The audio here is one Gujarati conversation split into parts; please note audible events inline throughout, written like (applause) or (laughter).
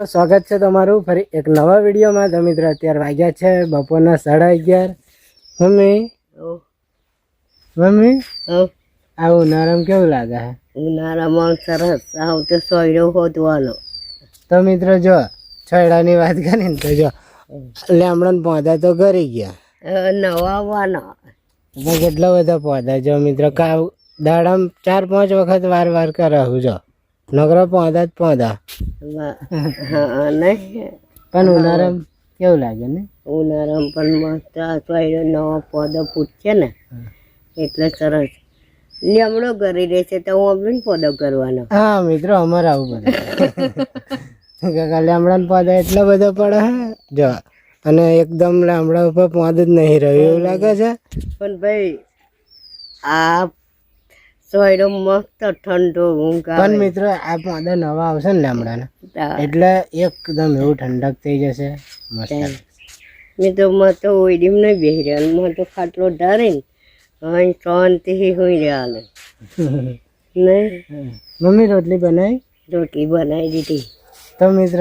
સ્વાગત છે તમારું. ફરી એક નવા વિડીયોમાં. તો મિત્રો અત્યારે વાગ્યા છે બપોરના સાડા અગિયાર. મમ્મી? મમ્મી? આવું નરમ કેવું લાગે? છે ઉનાળામાં સરસ. આવું તો સોયડો હોતવાનો તો મિત્રો જો છોયડાની વાત કરી ને તો જો લેમડન પૌધા તો કરી ગયા. નવા વાના કેટલા બધા પૌધા જો મિત્રો કાવ દાડામાં ચાર પાંચ વખત વાર વાર કરાવું જો. નગરો પૌધા જ નહીં પણ ઉનાળામાં કેવું લાગે ને? ઉનાળામાં પણ મસ્ત આ નવો પોદો ફૂટશે ને એટલે સરસ. લીમડો કરી રહેશે તો હું બી પોદો કરવાનો હા મિત્રો અમારે આવું બધું. કાકા લેમડા પૌધા એટલા બધા પડે હે? જો અને એકદમ લેમડા ઉપર પોદ જ નહીં રહ્યું એવું લાગે છે? પણ ભાઈ આ સોયડો મસ્ત ઠંડો ઊંઘ પણ મિત્રો આ પૌધા નવા આવશે ને લેમડાના એટલે એકદમ એવું ઠંડક થઈ જશે. મસ્ત. મેં તો માં તો ઓઈડીમ નહીં બેસી રહ્યા માં તો ખાટલો ઢારીને અહીં શાંતિથી હોઈ રહ્યા નહીં મમ્મી રોટલી બનાવી? રોટલી બનાવી દીધી. તો મિત્ર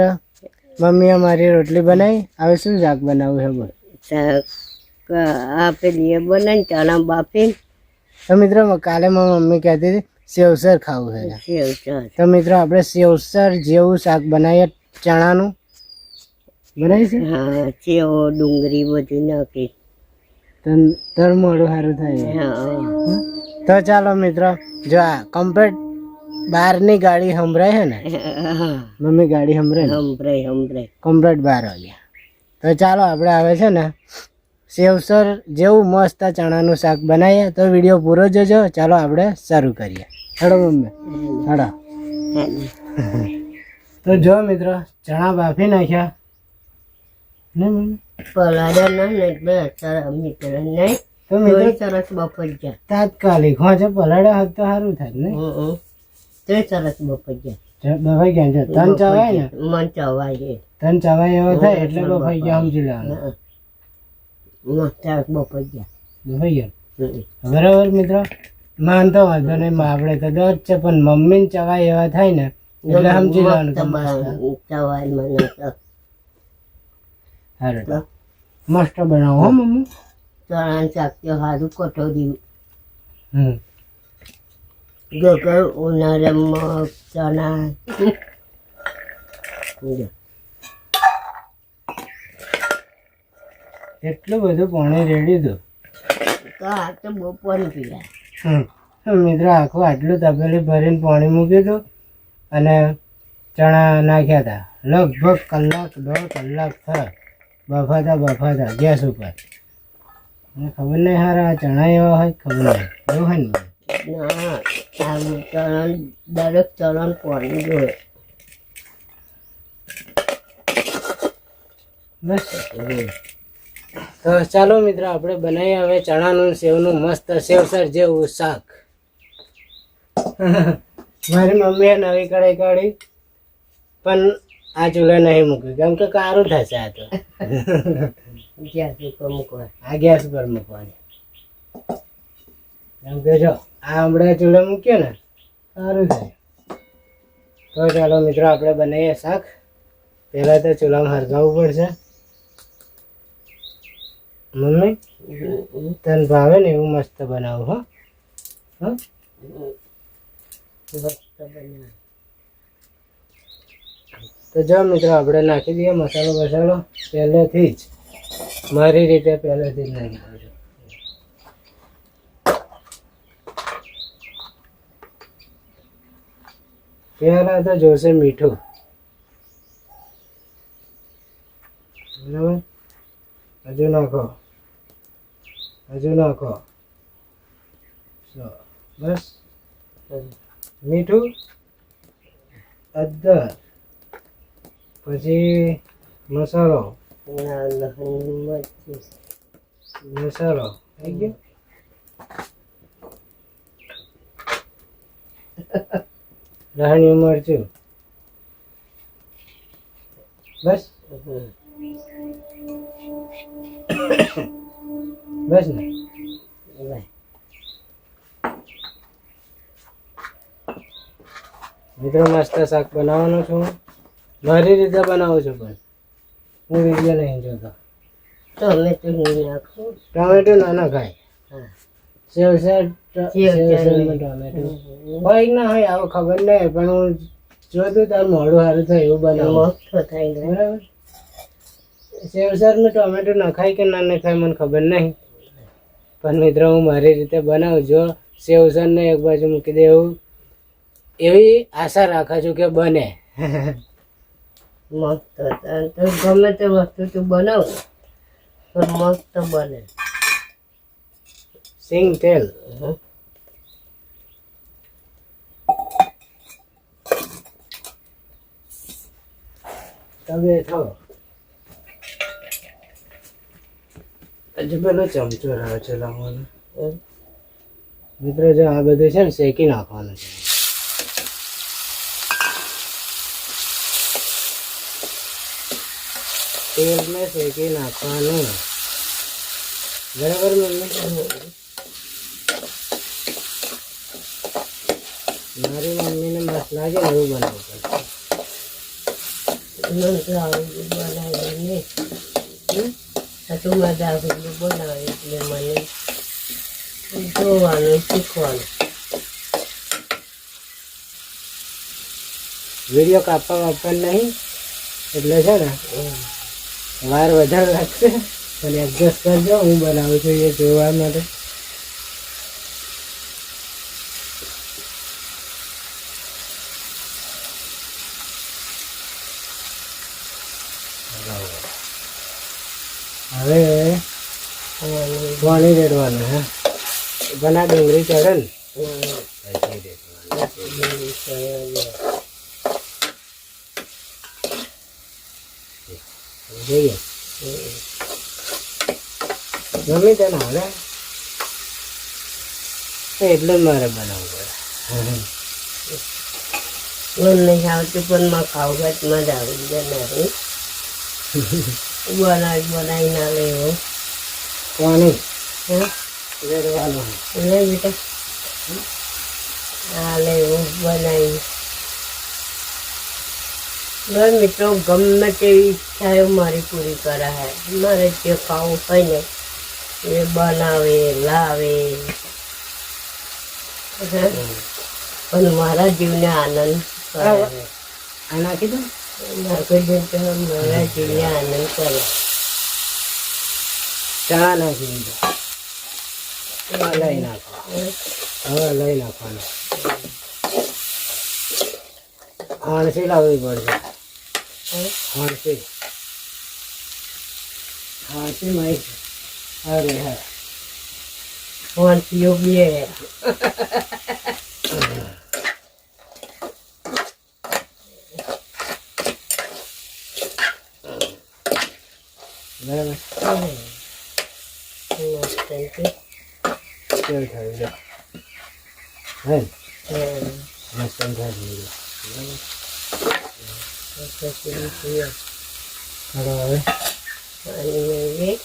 મમ્મી અમારી રોટલી બનાવી. હવે શું શાક બનાવવું છે બોલ. શાક આ પેલી બનાવી ચણા બાફીને તો મિત્રો કાલે મારી મમ્મી કહેતી હતી સેવસર ખાવું છે તો મિત્રો આપણે સેવસર જેવું શાક બનાવીએ ચણાનું. બનાવીશું હા સેવો ડુંગળી બધું નાખી. તર મોડું સારું થાય તો ચાલો મિત્રો જો આ કમ્પ્લીટ બહારની ગાડી સંભળાય છે ને? મમ્મી ગાડી સંભળાય હંભરાય હંભરાય કમ્પ્લીટ બાર વાગ્યા તો ચાલો આપણે આવે છે ને સેવસર જેવું મસ્ત ચણાનું શાક બનાવીએ તો વીડિયો પૂરો જોજો. ચાલો આપણે શરૂ કરીએ. હેડો મમ્મી. હેડો. તો જો મિત્રો ચણા બાફી નાખ્યા. ને મમ્મી? તો મિત્રો સરસ બપોર તાત્કાલિક હા છે પલાડા હાથ તો સારું થાય ને? તોય સરસ બપોર ગયા. બફાઈ ગયા તન ચવાય ને? મન ચવાય. તન ચવાય એવો થાય એટલે બફાઈ ગયા સમજી લેવાનું. મસ્ત બપોર ગયા. બરાબર મિત્રો? માનતો વાંધો નહીં આપણે તો દોઢ છે પણ મમ્મી ને ચવાય એવા થાય ને એટલે સમજી લેવાનું મસ્ત. ચવાય મને તો. હારું. મસ્ત બનાવો હો મમ્મી. ચણા શાક તો સારું કટોરી હમ. ગગર ઉનાળામાં ચણા. એટલું બધું પાણી રેડી દો તો આ તો પીડા હમ. મિત્રો આખું આટલું તપેલી ભરીને પાણી મૂકી દો અને ચણા નાખ્યા હતા. લગભગ કલાક દોઢ કલાક થાય. બફાતા બફાતા ગેસ ઉપર. મને ખબર નહીં હારા આ ચણા એવા હોય ખબર નહીં. એવું હોય ને ચણા દરેક ચરણ પાણી જોઈએ. બસ. તો ચાલો મિત્રો આપણે બનાવીએ હવે ચણાનું સેવનું મસ્ત સેવસર જેવું શાક. મારી મમ્મીએ નવી કઢાઈ કાઢી પણ આ ચૂલે નહીં મૂક્યું. કેમ કે કારું થશે આ તો. ગેસ ઉપર મૂકવા આ ગેસ પર મૂકવાની. કેમ કે જો આ હમણાં ચૂલે મૂકીએ ને સારું થાય તો ચાલો મિત્રો આપણે બનાવીએ શાક. પહેલાં તો ચૂલામાં હરગાવવું પડશે. મમ્મી, તને ભાવે ને એવું મસ્ત બનાવું, હો. હો. મસ્ત તો જો મિત્રો, આપણે નાખી દઈએ મસાલો મસાલો પહેલેથી જ. મારી રીતે પહેલેથી જ નાખી છું પહેલા તો જોશે મીઠું. બરાબર? હજુ નાખો. હજુ નાખો બસ મીઠું અદર પછી મસાલો. મસાલો. થઈ ગયો? લસણિયું મરચું બસ. બસ ને. મિત્રો મસ્ત શાક બનાવવાનું છું. મારી રીતે બનાવું છું પણ. હું વીડિયો નહીં જોતો. ટમેટું નહીં નાખું ટોમેટો ના ના ખાય. હા. સેવ સેવ ટોમેટો. હોય ના હોય આવું ખબર નહીં પણ હું જોતું તાર મોડું સારું થાય એવું બનાવું. થાય બરાબર? સેવસર ટોમેટો નખાય કે ના નખાય મને ખબર નહીં. પણ મિત્રો હું મારી રીતે બનાવું જો સેવસર ને એક બાજુ મૂકી દેવું. એવી આશા રાખું છું કે બને. (laughs) મસ્ત તો ગમે તે વસ્તુ તું બનાવ. પણ મસ્ત બને. સિંગ તેલ. તમે થો હજુ પેલો ચમચો રહ્યો છે લાવવાનો. મિત્રો જો આ બધું છે ને શેકી નાખવાનું છે. તેલને શેકી નાખવાનું. બરાબર મમ્મી? મારી મમ્મીને મસ્ત લાગે એવું બનાવવું પડશે. બનાવી ને આ તો મજા આવડતું બનાવે એટલે મને જોવાનું શીખવાનું. વીડિયો કાપવા વાપર નહીં, એટલે છે ને, વાર વધારે લાગશે. અને એડજસ્ટ કરજો, હું બનાવું છું એ જોવા માટે. હવે અને પાણી રેડવાનું હે બના ડુંગળી ચડે ને હમ. પછી રેડવાનું. જોઈએ મમ્મી તને હાલે તો એટલું જ મારે બનાવવું પડે મને નહીં આવતું પણ માં ખાવું હોય તો મજા આવે બનાવી બનાવી બનાવી ના લેવો પાણી હે. રેડવાનું બેટા હા લેવું બનાવી બસ મિત્રો ગમે તેવી ઈચ્છા એ મારી પૂરી કરાય મારે જે ખાવું હોય ને એ બનાવે લાવે? પણ મારા જીવને આનંદ કરે આના નાખી ચણા નાખી દીધો લઈ નાખો હવે લઈ નાખવાનું હાણસી લાવવી પડશે હાણસી હાણસી માહિતી અરે હા વાંચીઓ બે બરાબર મસ્ત છે. કેવું થયું જો હે હમ. મસ્ત થઈ ગયું પછી જોઈએ. હવે હવે પાણી મેળવીએ.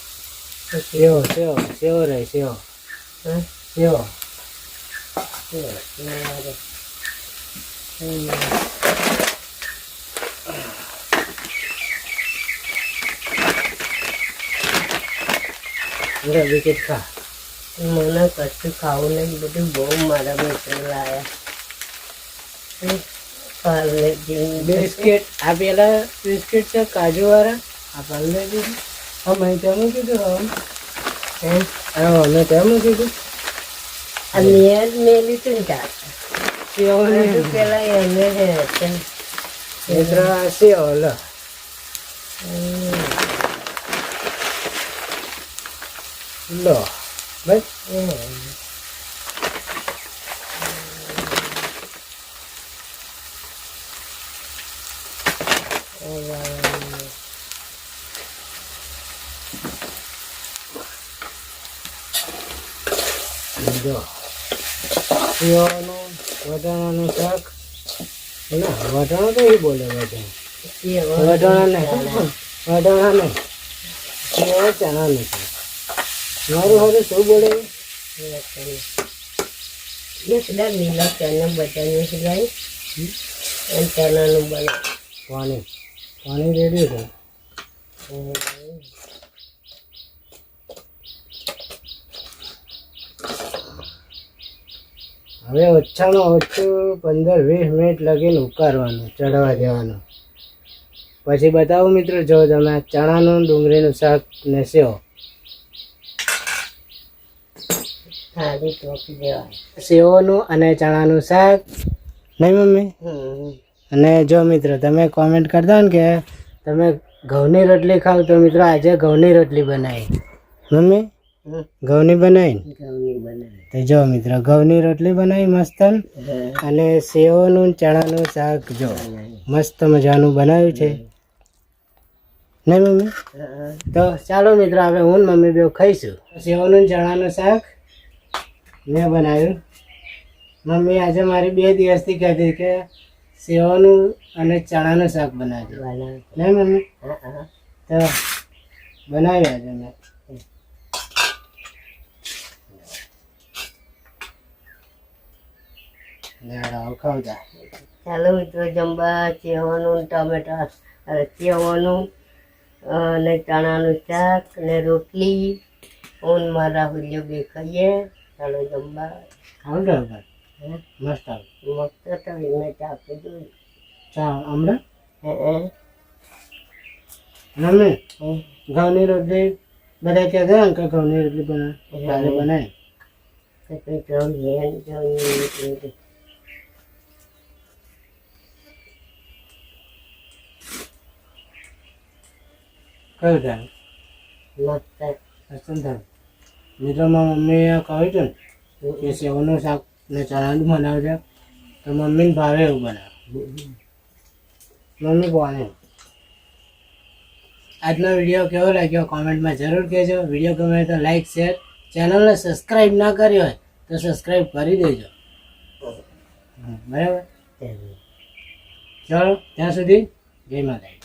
પછી સેવો સેવો સેવો રહે સેવો હા, સેવો જોઈએ. મારે. હમ. અંદર વિકેટ ખા. મને કશું ખાવું નહીં બધું બહુ મારા મિત્રો લાયા. હમ. બિસ્કિટ. આ પેલા બિસ્કિટ છે કાજુ વાળા આ પાર્લે દીધું અમે તેમ કીધું હવે હે? હા? અમે તેમ કીધું આ મેં મેલી તું ને ત્યાં પેલા એને છે. મિત્ર આ સેવો લો હમ. લો બસ હમ. જો સેવાનું વટાણાનું શાક ના વટાણા તો એ બોલે વટાણા વટાણા નહીં વટાણા નહીં સેવા ચણાનું શાક મારું હવે શું બોલે? એકદમ લીલા ચણા બટાનું સિલાઈ અને ચણાનું બનાવ પાણી. પાણી રેડી છે. હવે ઓછામાં ઓછું પંદર વીસ મિનિટ લગીને ઉકાળવાનું, ચડવા દેવાનું. પછી બતાવું મિત્રો, જો તમે ચણાનું ડુંગળીનું શાક ને સેવ ટોપી દેવાય સેવોનું અને ચણાનું શાક. નહીં મમ્મી? અને જો મિત્રો તમે કોમેન્ટ કરતા ને કે તમે ઘઉંની રોટલી ખાવ તો મિત્રો આજે ઘઉંની રોટલી બનાવી. મમ્મી? ઘઉંની બનાવી ઘઉંની બનાવી. તો જો મિત્રો ઘઉંની રોટલી બનાવી મસ્ત. અને સેવોનું ચણાનું શાક જો મસ્ત મજાનું બનાવ્યું છે. નહીં મમ્મી? તો ચાલો મિત્રો હવે હું મમ્મી બે ખાઈશું. સેવનું ચણાનું શાક. મેં બનાવ્યું. મમ્મી આજે મારી બે દિવસથી કહેતી કે સેવાનું અને ચણાનું શાક બનાવજો. બનાવી. નહીં મમ્મી. તો બનાવ્યું આજે મેં. ચાલો મિત્રો જમવા ચેવાનું ટમેટા ચેવાનું અને ચણાનું શાક અને રોટલી. ઊન મારા રાહુલ્યો બે ખાઈએ. ચાલો જમવા. આવડે હવે? મસ્ત આવડે મસ્ત તો એને ચાપી દઉં ચા હમણાં? હે ઘઉંની રોટલી? બધા કહેતા ને અંકલ ઘઉંની રોટલી બનાવે કાલે બનાવી તો કંઈ જવું હેન જવું કયું થાય મસ્ત. થાય મિત્રોમાં મમ્મીએ કહ્યું હતું ને કે સેવનું શાક ને ચણાનું બનાવજો તો મમ્મીને ભાવે એવું બનાવે. મમ્મી બોલે આજનો વીડિયો કેવો લાગ્યો? કોમેન્ટમાં જરૂર કહેજો. વીડિયો ગમે તો લાઈક શેર ચેનલને સબસ્ક્રાઈબ ના કરી હોય તો સબસ્ક્રાઈબ કરી દેજો. બરાબર. ચાલો ત્યાં સુધી જય માતા